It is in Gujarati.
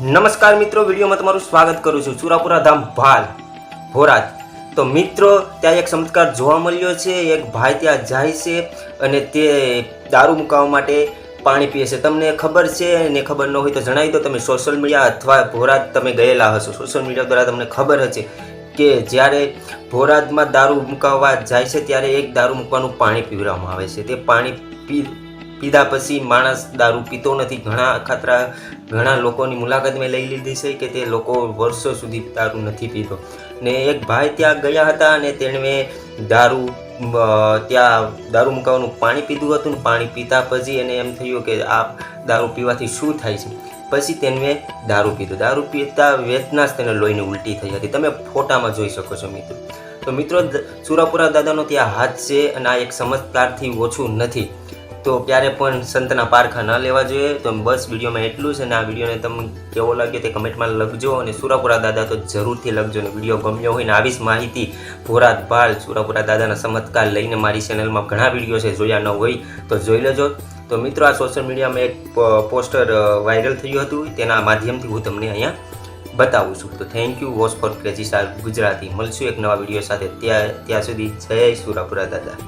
નમસ્કાર મિત્રો, વિડીયોમાં તમારું સ્વાગત કરું છું. સુરાપુરા ધામ ભાલ, ભોરાજ. તો મિત્રો, ત્યાં એક ચમત્કાર જોવા મળ્યો છે. એક ભાઈ ત્યાં જાય છે અને તે દારૂ મુકાવવા માટે પાણી પીએ છે. તમને ખબર છે ને ખબર ન હોય તો જણાવી દો. તમે સોશિયલ મીડિયા અથવા ભોરાજ તમે ગયેલા હશો. સોશિયલ મીડિયા દ્વારા તમને ખબર હશે કે જ્યારે ભોરાજમાં દારૂ મુકાવવા જાય છે, ત્યારે એક દારૂ મૂકવાનું પાણી પીવડાવવામાં આવે છે. તે પાણી પી પીધા પછી માણસ દારૂ પીતો નથી. ઘણા ખાતરા ઘણા લોકોની મુલાકાત મેં લઈ લીધી છે કે તે લોકો વર્ષો સુધી દારૂ નથી પીતો. ને એક ભાઈ ત્યાં ગયા હતા અને તેણે દારૂ ત્યાં દારૂ મુકાવાનું પાણી પીધું હતું ને પાણી પીતા પછી એને એમ થયું કે આ દારૂ પીવાથી શું થાય છે? પછી તેને દારૂ પીધો. દારૂ પીતા વેદના જ તેને લોહીની ઉલટી થઈ હતી. તમે ફોટામાં જોઈ શકો છો મિત્રો. તો મિત્રો સુરાપુરા દાદાનો ત્યાં હાથ છે અને આ એક ચમત્કારથી ઓછું નથી. તો ક્યારે પણ સંતના પારખા ન લેવા જોઈએ. તો બસ વિડીયોમાં એટલું છે અને આ વિડીયોને તમને કેવો લાગ્યો તે કમેન્ટમાં લખજો અને સુરાપુરા દાદા તો જરૂરથી લખજો અને વીડિયો ગમ્યો હોય ને આવી જ માહિતી ભોરાત ભાલ સુરાપુરા દાદાના ચમત્કાર લઈને મારી ચેનલમાં ઘણા વીડિયો છે જોયા ન હોય તો જોઈ લેજો. તો મિત્રો આ સોશિયલ મીડિયામાં એક પોસ્ટર વાયરલ થયું હતું. તેના માધ્યમથી હું તમને અહીંયા બતાવું છું. તો thank you watch for crazy star Gujarati. મળશું એક નવા વીડિયો સાથે. ત્યાં ત્યાં સુધી જય સુરાપુરા દાદા.